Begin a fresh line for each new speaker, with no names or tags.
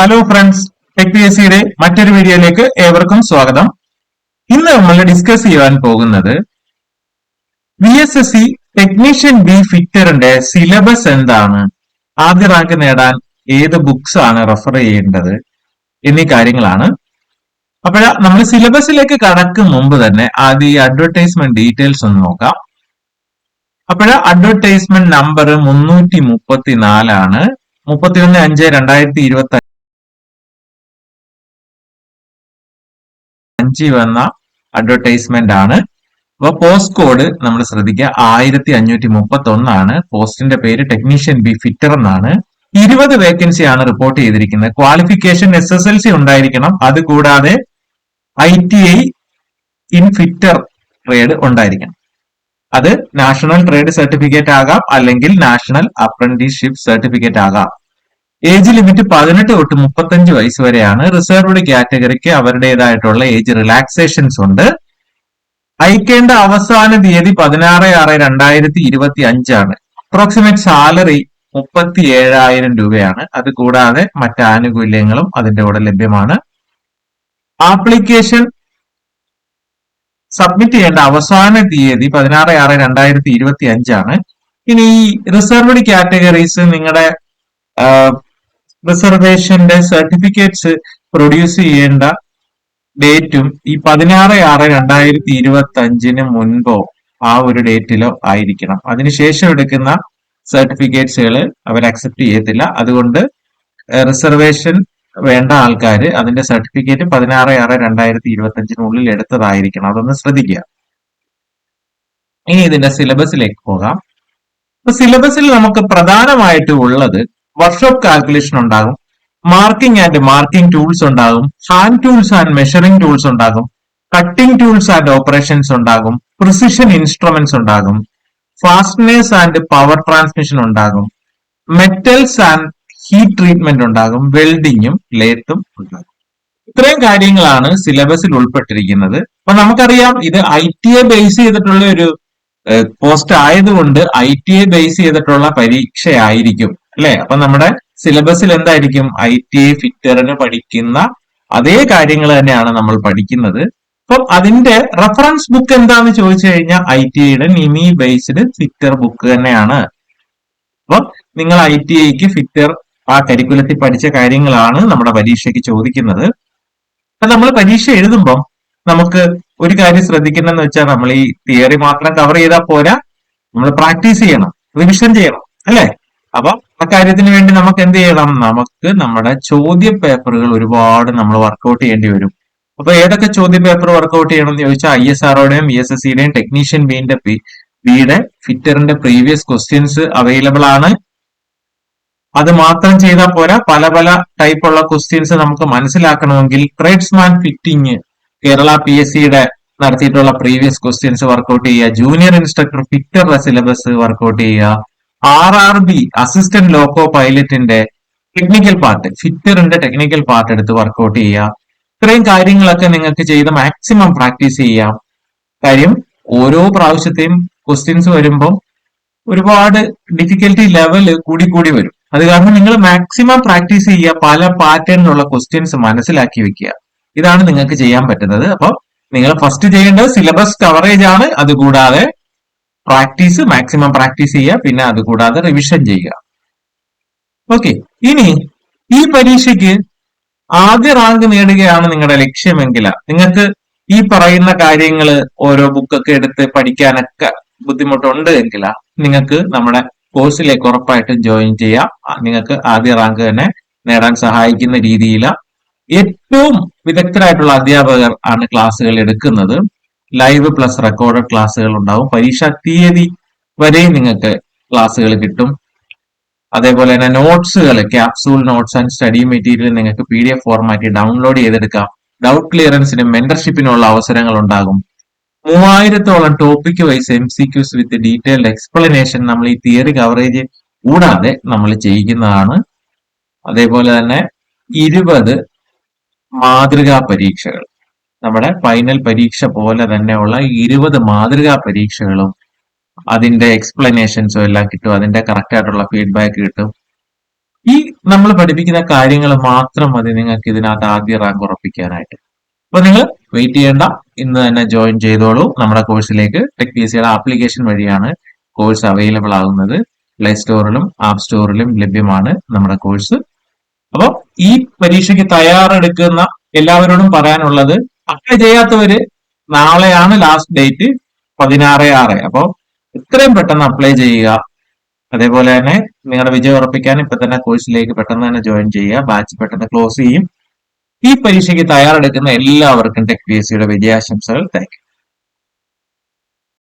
Hello friends tech P S സിയുടെ മറ്റൊരു വീഡിയോയിലേക്ക് ഏവർക്കും സ്വാഗതം. ഇന്ന് നമ്മൾ ഡിസ്കസ് ചെയ്യാൻ പോകുന്നത് V S S C technician B ഫിറ്ററിന്റെ syllabus എന്താണ്? ആദ്യ റാങ്ക് നേടാൻ ഏത് ബുക്സ് ആണ് റെഫർ ചെയ്യേണ്ടത് എന്നീ കാര്യങ്ങളാണ്. അപ്പോൾ നമ്മൾ സിലബസിലേക്ക് കടക്കും മുമ്പ് തന്നെ ആദ്യം ഈ അഡ്വർടൈസ്മെന്റ് ഡീറ്റെയിൽസ് ഒന്ന് നോക്കാം. അപ്പോൾ അഡ്വർടൈസ്മെന്റ് നമ്പർ മുന്നൂറ്റി മുപ്പത്തിനാലാണ്. മുപ്പത്തിയൊന്ന് അഞ്ച് രണ്ടായിരത്തി ഇരുപത്തി അഞ്ചിൽ വന്ന അഡ്വർടൈസ്മെന്റ് ആണ്. അപ്പൊ പോസ്റ്റ് കോഡ് നമ്മൾ ശ്രദ്ധിക്കുക ആയിരത്തി അഞ്ഞൂറ്റി മുപ്പത്തി ഒന്നാണ് പോസ്റ്റിന്റെ പേര് ടെക്നീഷ്യൻ ബി ഫിറ്റർ എന്നാണ്. ഇരുപത് വേക്കൻസി ആണ് റിപ്പോർട്ട് ചെയ്തിരിക്കുന്നത്. Qualification S S L C ഉണ്ടായിരിക്കണം. അത് കൂടാതെ I T I in fitter trade ഉണ്ടായിരിക്കണം. അത് നാഷണൽ ട്രേഡ് സർട്ടിഫിക്കറ്റ് ആകാം അല്ലെങ്കിൽ നാഷണൽ അപ്രന്റീസ്ഷിപ്പ് സർട്ടിഫിക്കറ്റ് ആകാം. ഏജ് ലിമിറ്റ് പതിനെട്ട് തൊട്ട് മുപ്പത്തഞ്ച് വയസ്സ് വരെയാണ്. റിസർവ്ഡ് കാറ്റഗറിക്ക് അവരുടേതായിട്ടുള്ള ഏജ് റിലാക്സേഷൻസ് ഉണ്ട്. അയക്കേണ്ട അവസാന തീയതി പതിനാറ് ആറ് രണ്ടായിരത്തി ഇരുപത്തി അഞ്ചാണ് അപ്രോക്സിമേറ്റ് സാലറി മുപ്പത്തി ഏഴായിരം രൂപയാണ്. അത് കൂടാതെ മറ്റ് ആനുകൂല്യങ്ങളും അതിന്റെ കൂടെ ലഭ്യമാണ്. ആപ്ലിക്കേഷൻ സബ്മിറ്റ് ചെയ്യേണ്ട അവസാന തീയതി പതിനാറ് ആറ് രണ്ടായിരത്തി ഇരുപത്തി അഞ്ചാണ് ഇനി ഈ റിസർവ്ഡ് കാറ്റഗറീസ് നിങ്ങളുടെ റിസർവേഷന്റെ സർട്ടിഫിക്കറ്റ്സ് പ്രൊഡ്യൂസ് ചെയ്യേണ്ട ഡേറ്റും ഈ പതിനാറ് ആറ് രണ്ടായിരത്തി ഇരുപത്തി അഞ്ചിന് മുൻപോ ആ ഒരു ഡേറ്റിലോ ആയിരിക്കണം. അതിനുശേഷം എടുക്കുന്ന സർട്ടിഫിക്കറ്റ്സുകൾ അവർ അക്സെപ്റ്റ് ചെയ്യത്തില്ല. അതുകൊണ്ട് റിസർവേഷൻ വേണ്ട ആൾക്കാർ അതിന്റെ സർട്ടിഫിക്കറ്റ് പതിനാറ് ആറ് രണ്ടായിരത്തി ഇരുപത്തി അഞ്ചിനുള്ളിൽ എടുത്തതായിരിക്കണം. അതൊന്ന് ശ്രദ്ധിക്കുക. ഇനി ഇതിന്റെ സിലബസിലേക്ക് പോകാം. സിലബസിൽ നമുക്ക് പ്രധാനമായിട്ട് ഉള്ളത് വർക്ക്ഷോപ്പ് കാൽക്കുലേഷൻ ഉണ്ടാകും. മാർക്കിംഗ് ആൻഡ് മാർക്കിംഗ് ടൂൾസ് ഉണ്ടാകും. Hand tools and measuring tools ഉണ്ടാകും. കട്ടിംഗ് ടൂൾസ് ആൻഡ് ഓപ്പറേഷൻസ് ഉണ്ടാകും. പ്രിസിഷൻ ഇൻസ്ട്രുമെന്റ്സ് ഉണ്ടാകും. ഫാസ്റ്റ്നേഴ്സ് ആൻഡ് പവർ ട്രാൻസ്മിഷൻ ഉണ്ടാകും. മെറ്റൽസ് ആൻഡ് ഹീറ്റ് ട്രീറ്റ്മെന്റ് ഉണ്ടാകും. വെൽഡിങ്ങും ലേത്തും ഉണ്ടാകും. ഇത്രയും കാര്യങ്ങളാണ് സിലബസിൽ ഉൾപ്പെട്ടിരിക്കുന്നത്. അപ്പൊ നമുക്കറിയാം ഇത് ഐ ടി എ ബേസ് ചെയ്തിട്ടുള്ള ഒരു പോസ്റ്റ് ആയതുകൊണ്ട് ഐ ടി എ ബേസ് ചെയ്തിട്ടുള്ള പരീക്ഷയായിരിക്കും. അല്ലെ? അപ്പൊ നമ്മുടെ സിലബസിൽ എന്തായിരിക്കും? ഐ ടി ഫിറ്ററിന് പഠിക്കുന്ന അതേ കാര്യങ്ങൾ തന്നെയാണ് നമ്മൾ പഠിക്കുന്നത്. അപ്പം അതിന്റെ റെഫറൻസ് ബുക്ക് എന്താന്ന് ചോദിച്ചു കഴിഞ്ഞാൽ ഐ ടി ഐയുടെ നിമി ബേസ്ഡ് ഫിറ്റർ ബുക്ക് തന്നെയാണ്. അപ്പം നിങ്ങൾ ഐ ടി ഐക്ക് ഫിറ്റർ ആ കരിക്കുലത്തിൽ പഠിച്ച കാര്യങ്ങളാണ് നമ്മുടെ പരീക്ഷയ്ക്ക് ചോദിക്കുന്നത്. നമ്മൾ പരീക്ഷ എഴുതുമ്പം നമുക്ക് ഒരു കാര്യം ശ്രദ്ധിക്കണമെന്ന് വെച്ചാൽ നമ്മൾ ഈ തിയറി മാത്രം കവർ ചെയ്താൽ പോരാ. നമ്മൾ പ്രാക്ടീസ് ചെയ്യണം റിവിഷൻ ചെയ്യണം അല്ലേ? അപ്പൊ കാര്യത്തിന് വേണ്ടി നമുക്ക് എന്ത് ചെയ്യണം? നമുക്ക് നമ്മുടെ ചോദ്യ പേപ്പറുകൾ ഒരുപാട് നമ്മൾ വർക്കൗട്ട് ചെയ്യേണ്ടി വരും. അപ്പൊ ഏതൊക്കെ ചോദ്യ പേപ്പർ വർക്കൗട്ട് ചെയ്യണം എന്ന് ചോദിച്ചാൽ ഐ എസ് ആർഒയുടെയും ബി എസ് എസ് സിയുടെയും ടെക്നീഷ്യൻ ബിന്റെ ബിയുടെ ഫിറ്ററിന്റെ പ്രീവിയസ് ക്വസ്റ്റ്യൻസ് അവൈലബിൾ ആണ്. അത് മാത്രം ചെയ്താൽ പോരാ. പല പല ടൈപ്പ് ഉള്ള ക്വസ്റ്റ്യൻസ് നമുക്ക് മനസ്സിലാക്കണമെങ്കിൽ tradesman fitting Kerala P S സിയുടെ നടത്തിയിട്ടുള്ള പ്രീവിയസ് ക്വസ്റ്റ്യൻസ് വർക്കൗട്ട് ചെയ്യുക. ജൂനിയർ ഇൻസ്ട്രക്ടർ ഫിറ്ററുടെ സിലബസ് വർക്കൗട്ട് ചെയ്യുക. R R B assistant loco പൈലറ്റിന്റെ technical part ഫിറ്ററിന്റെ ടെക്നിക്കൽ പാർട്ട് എടുത്ത് വർക്കൗട്ട് ചെയ്യുക. ഇത്രയും കാര്യങ്ങളൊക്കെ നിങ്ങൾക്ക് ചെയ്ത് മാക്സിമം പ്രാക്ടീസ് ചെയ്യാം. കാര്യം ഓരോ പ്രാവശ്യത്തെയും ക്വസ്റ്റ്യൻസ് വരുമ്പോൾ ഒരുപാട് ഡിഫിക്കൽട്ടി ലെവൽ കൂടി കൂടി വരും. അത് കാരണം നിങ്ങൾ മാക്സിമം പ്രാക്ടീസ് ചെയ്യുക പല പാറ്റേണിലുള്ള ക്വസ്റ്റ്യൻസ് മനസ്സിലാക്കി വെക്കുക. ഇതാണ് നിങ്ങൾക്ക് ചെയ്യാൻ പറ്റുന്നത്. അപ്പം നിങ്ങൾ ഫസ്റ്റ് ചെയ്യേണ്ടത് സിലബസ് കവറേജ് ആണ്. അതുകൂടാതെ പ്രാക്ടീസ് മാക്സിമം പ്രാക്ടീസ് ചെയ്യുക പിന്നെ അതുകൂടാതെ റിവിഷൻ ചെയ്യുക. ഓക്കെ ഇനി ഈ പരീക്ഷയ്ക്ക് ആദ്യ റാങ്ക് നേടുകയാണ് നിങ്ങളുടെ ലക്ഷ്യമെങ്കിൽ നിങ്ങൾക്ക് ഈ പറയുന്ന കാര്യങ്ങൾ ഓരോ ബുക്കൊക്കെ എടുത്ത് പഠിക്കാനൊക്കെ ബുദ്ധിമുട്ടുണ്ട് എങ്കിൽ നിങ്ങൾക്ക് നമ്മുടെ കോഴ്സിലേക്ക് ഉറപ്പായിട്ടും ജോയിൻ ചെയ്യാം. നിങ്ങൾക്ക് ആദ്യ റാങ്ക് തന്നെ നേടാൻ സഹായിക്കുന്ന രീതിയിൽ ഏറ്റവും വിദഗ്ധരായിട്ടുള്ള അധ്യാപകർ ആണ് ക്ലാസ്സുകൾ എടുക്കുന്നത്. ലൈവ് പ്ലസ് റെക്കോർഡഡ് ക്ലാസ്സുകൾ ഉണ്ടാവും. പരീക്ഷാ തീയതി വരെ നിങ്ങൾക്ക് ക്ലാസ്സുകൾ കിട്ടും. അതേപോലെ തന്നെ നോട്ട്സുകൾ capsule notes and study material നിങ്ങൾക്ക് പി ഡി എഫ് ഫോർമാറ്റിൽ ഡൗൺലോഡ് ചെയ്തെടുക്കാം ഡൗട്ട് ക്ലിയറൻസിനും മെന്റർഷിപ്പിനുള്ള അവസരങ്ങൾ ഉണ്ടാകും. മൂവായിരത്തോളം topic wise M C Qs with detailed explanation നമ്മൾ ഈ തിയറി കവറേജ് കൂടാതെ നമ്മൾ ചെയ്യിക്കുന്നതാണ്. അതേപോലെ തന്നെ ഇരുപത് മാതൃകാ പരീക്ഷകൾ. നമ്മുടെ ഫൈനൽ പരീക്ഷ പോലെ തന്നെയുള്ള ഇരുപത് മാതൃകാ പരീക്ഷകളും അതിന്റെ എക്സ്പ്ലനേഷൻസും എല്ലാം കിട്ടും. അതിന്റെ കറക്റ്റ് ആയിട്ടുള്ള ഫീഡ്ബാക്ക് കിട്ടും. ഈ നമ്മൾ പഠിപ്പിക്കുന്ന കാര്യങ്ങൾ മാത്രം മതി നിങ്ങൾക്ക് ഇതിനകത്ത് ആദ്യ റാങ്ക് ഉറപ്പിക്കാനായിട്ട്. അപ്പൊ നിങ്ങൾ വെയിറ്റ് ചെയ്യേണ്ട. ഇന്ന് തന്നെ ജോയിൻ ചെയ്തോളൂ. നമ്മുടെ കോഴ്സിലേക്ക് ടെക് പി ആപ്ലിക്കേഷൻ വഴിയാണ് കോഴ്സ് അവൈലബിൾ ആകുന്നത്. പ്ലേ സ്റ്റോറിലും ആപ്പ് സ്റ്റോറിലും ലഭ്യമാണ് നമ്മുടെ കോഴ്സ് അപ്പോൾ ഈ പരീക്ഷയ്ക്ക് തയ്യാറെടുക്കുന്ന എല്ലാവരോടും പറയാനുള്ളത് അപ്ലൈ ചെയ്യാത്തവര് നാളെയാണ് ലാസ്റ്റ് ഡേറ്റ് പതിനാറ് ആറ്. അപ്പോൾ എത്രയും പെട്ടെന്ന് അപ്ലൈ ചെയ്യുക. അതേപോലെ തന്നെ നിങ്ങളുടെ വിജയം ഉറപ്പിക്കാൻ ഇപ്പൊ തന്നെ കോഴ്സിലേക്ക് പെട്ടെന്ന് തന്നെ ജോയിൻ ചെയ്യുക. ബാച്ച് പെട്ടെന്ന് ക്ലോസ് ചെയ്യും. ഈ പരീക്ഷയ്ക്ക് തയ്യാറെടുക്കുന്ന എല്ലാവർക്കും ടെക് പി എസ് സിയുടെ വിജയാശംസകൾ താങ്ക്